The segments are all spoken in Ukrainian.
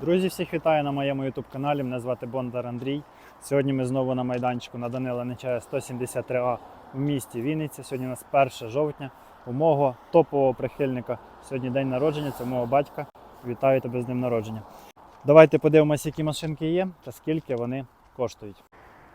Друзі, всіх вітаю на моєму YouTube каналі. Мене звати Бондар Андрій. Сьогодні ми знову на майданчику на Данила Нечая 173А в місті Вінниця. Сьогодні у нас 1 жовтня. У мого топового прихильника. Сьогодні день народження, це мого батька. Вітаю тебе з днем народження. Давайте подивимося, які машинки є та скільки вони коштують.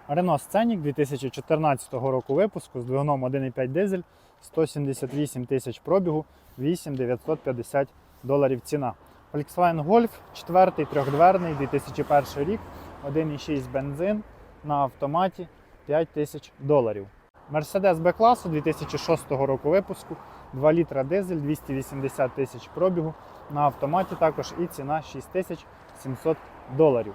Renault Scenic 2014 року випуску з двигуном 1,5 дизель, 178 тисяч пробігу, 8950 доларів ціна. Volkswagen Golf 4 трьохдверний 2001 рік, 1,6 бензин на автоматі 5 тисяч доларів. Mercedes B-класу 2006 року випуску, 2 літра дизель, 280 тисяч пробігу на автоматі також і ціна 6700 доларів.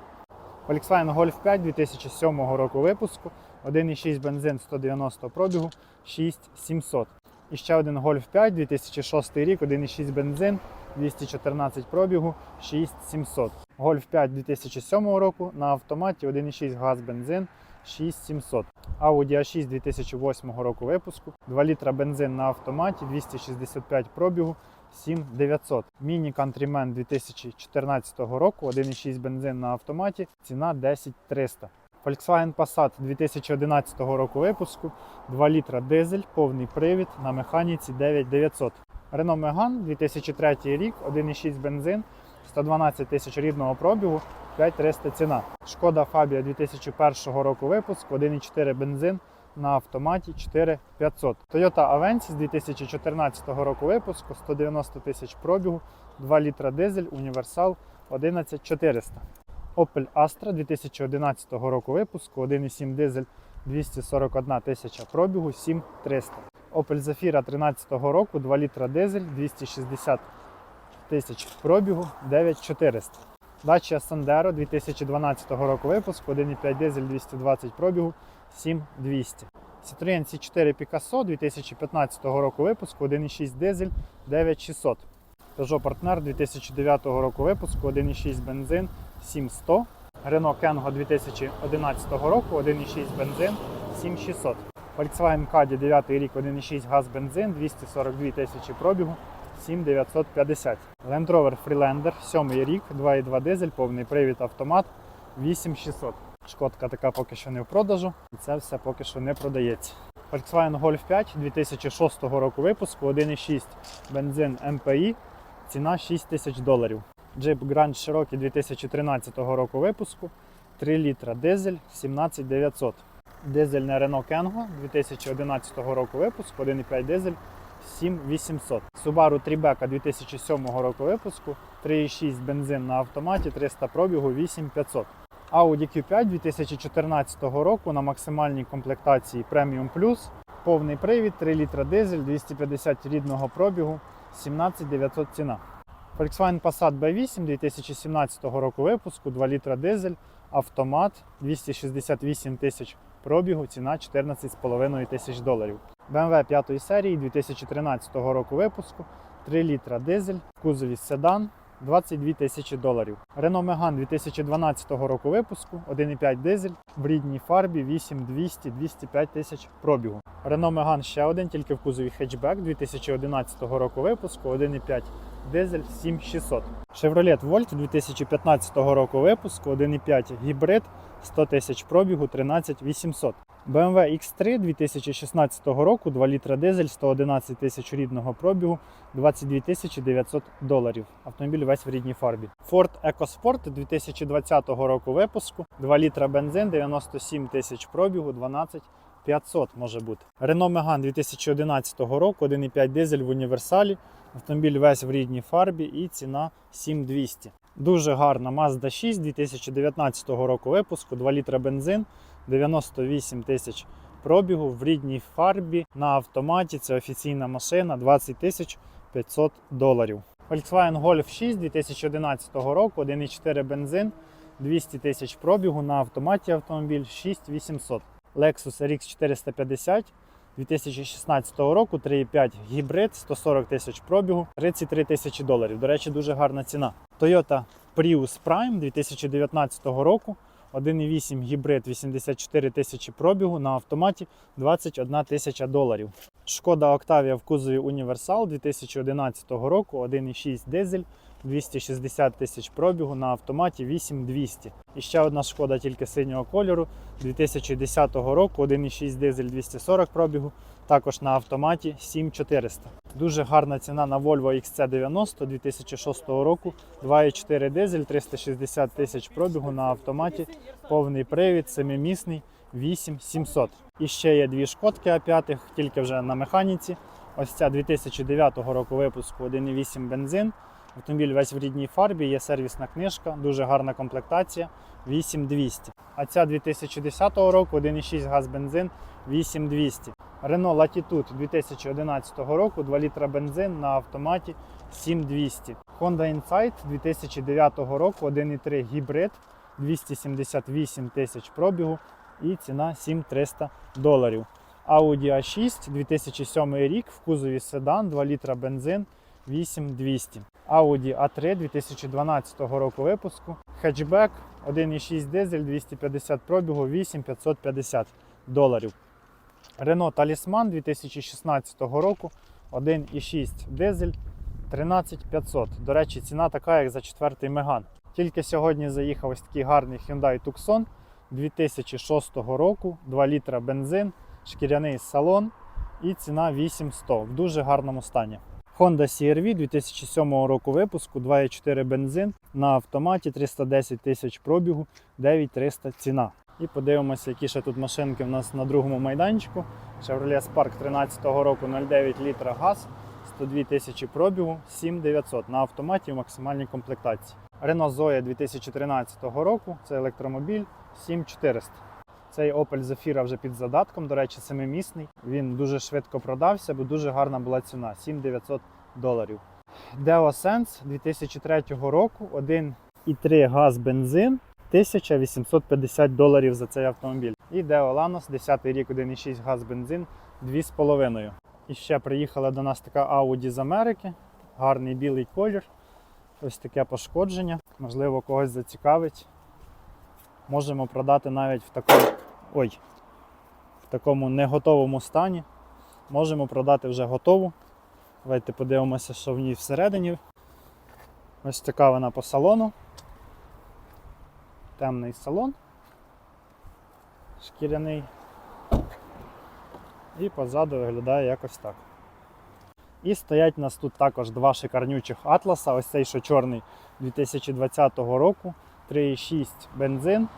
Volkswagen Golf 5 2007 року випуску, 1,6 бензин 190 пробігу, 6700. І ще один Golf 5 2006 рік, 1,6 бензин, 214 пробігу, 6700. Golf 5 2007 року на автоматі 1,6 газ бензин, 6700. Audi A6 2008 року випуску, 2 літра бензин на автоматі, 265 пробігу, 7900. Міні Countryman 2014 року, 1,6 бензин на автоматі, ціна 10300. Volkswagen Passat 2011 року випуску, 2 літра дизель, повний привід на механіці 9900. Renault Megane 2003 рік, 1,6 бензин, 112 тисяч рідного пробігу, 5300 ціна. Шкода Fabia 2001 року випуску, 1,4 бензин на автоматі 4500. Toyota Avensis 2014 року випуску, 190 тисяч пробігу, 2 літра дизель, універсал 11400. Opel Astra 2011 року випуску, 1,7 дизель 241 тисяча пробігу, 7300. Opel Zafira 13 року, 2 літра дизель, 260 тисяч пробігу, 9400. Dacia Sandero 2012 року випуску, 1,5 дизель, 220 пробігу, 7200. Citroen C4 Picasso 2015 року випуску, 1,6 дизель, 9600. Peugeot Partner 2009 року випуску, 1,6 бензин, 7100. Renault Kengo 2011 року, 1,6 бензин, 7600. Volkswagen Caddy 9 рік, 1,6 газ бензин, 242 тисячі пробігу, 7950. Land Rover Freelander 7 рік, 2,2 дизель, повний привід автомат, 8600. Шкодка така поки що не в продажу, і це все поки що не продається. Volkswagen Golf 5 2006 року випуску, 1,6 бензин MPI, ціна 6 тисяч доларів. Jeep Grand Cherokee 2013 року випуску, 3 літра дизель, 17900. Дизельне Renault Kengo 2011 року випуску, 1,5 дизель, 7800. Subaru Tribeca 2007 року випуску, 3,6 бензин на автоматі, 300 пробігу, 8500. Audi Q5 2014 року на максимальній комплектації Premium Plus, повний привід, 3 літра дизель, 250 рідного пробігу, 17900 ціна. Volkswagen Passat B8 2017 року випуску, 2 літра дизель, автомат, 268 тисяч пробігу, ціна 14,5 тисяч доларів. BMW 5 серії 2013 року випуску, 3 літра дизель, в кузові седан, 22 тисячі доларів. Renault Megane 2012 року випуску, 1,5 дизель, в рідній фарбі 8200 205 тисяч пробігу. Renault Megane ще один, тільки в кузові хетчбек 2011 року випуску, 1,5 дизель 7600. Chevrolet Volt 2015 року випуску, 1,5 гібрид, 100 тисяч пробігу, 13800. BMW X3 2016 року, 2 літра дизель, 111 тисяч рідного пробігу, 22 тисячі 900 доларів. Автомобіль весь в рідній фарбі. Ford EcoSport 2020 року випуску, 2 літра бензин, 97 тисяч пробігу, 12 500 може бути. Renault Megane 2011 року, 1,5 дизель в універсалі. Автомобіль весь в рідній фарбі і ціна 7200. Дуже гарна Mazda 6 2019 року випуску, 2 літра бензин, 98 тисяч пробігу в рідній фарбі на автоматі. Це офіційна машина 20 тисяч 500 доларів. Volkswagen Golf 6 2011 року, 1,4 бензин, 200 тисяч пробігу на автоматі автомобіль 6800. Lexus RX 450 2016 року, 3,5 гібрид, 140 тисяч пробігу, 33 тисячі доларів. До речі, дуже гарна ціна. Toyota Prius Prime 2019 року, 1,8 гібрид, 84 тисячі пробігу на автоматі 21 тисяча доларів. Шкода Octavia в кузові Універсал 2011 року, 1,6 дизель, 260 тисяч пробігу на автоматі 8200. І ще одна шкода тільки синього кольору 2010 року, 1,6 дизель 240 пробігу, також на автоматі 7400. Дуже гарна ціна на Volvo XC90 2006 року, 2,4 дизель 360 тисяч пробігу на автоматі, повний привід, семимісний 8700. І ще є дві шкодки А5, тільки вже на механіці. Ось ця 2009 року випуску 1,8 бензин. Автомобіль весь в рідній фарбі, є сервісна книжка, дуже гарна комплектація 8200. А ця 2010 року 1,6 газ бензин 8200. Renault Latitude 2011 року 2 літра бензин на автоматі 7200. Honda Insight 2009 року 1,3 гібрид 278 тисяч пробігу і ціна 7300 доларів. Audi A6 2007 рік в кузові седан 2 літра бензин 8200. Audi A3 2012 року випуску. Хетчбек 1,6 дизель 250 пробігу 8550 доларів. Renault Talisman 2016 року 1,6 дизель 13500. До речі, ціна така, як за четвертий Меган. Тільки сьогодні заїхав ось такий гарний Hyundai Tucson 2006 року, 2 літра бензин, шкіряний салон і ціна 8100 в дуже гарному стані. Honda CR-V 2007 року випуску, 2,4 бензин на автоматі 310 тисяч пробігу, 9300 ціна. І подивимося, які ще тут машинки в нас на другому майданчику. Chevrolet Spark 13 року 0,9 літра газ, 102 тисячі пробігу, 7900 на автоматі в максимальній комплектації. Renault Zoe 2013 року, це електромобіль 7400. Цей Opel Zafira вже під задатком, до речі, семимісний. Він дуже швидко продався, бо дуже гарна була ціна 7900 доларів. Deo Sense 2003 року, 1,3 газ бензин, 1850 доларів за цей автомобіль. І Deo Lanos 10 рік, 1,6 газ бензин, 2,5. І ще приїхала до нас така Audi з Америки, гарний білий колір. Ось таке пошкодження. Можливо, когось зацікавить. Можемо продати навіть в такому, ой, в такому неготовому стані. Можемо продати вже готову. Давайте подивимося, що в ній всередині. Ось така вона по салону. Темний салон. Шкіряний. І позаду виглядає якось так. І стоять у нас тут також два шикарнючих атласа. Ось цей, що чорний 2020 року. 3,6 бензин,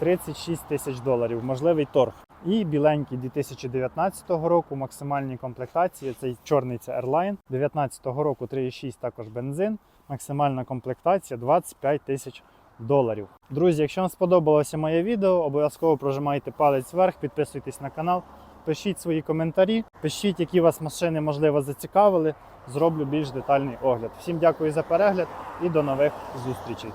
36 тисяч доларів, можливий торг. І біленький 2019 року, максимальні комплектації. Цей чорний це Airline. 2019 року 3,6 також бензин, максимальна комплектація 25 тисяч доларів. Друзі, якщо вам сподобалося моє відео, обов'язково прожимайте палець вверх, підписуйтесь на канал, пишіть свої коментарі, пишіть, які вас машини можливо зацікавили. Зроблю більш детальний огляд. Всім дякую за перегляд і до нових зустрічей.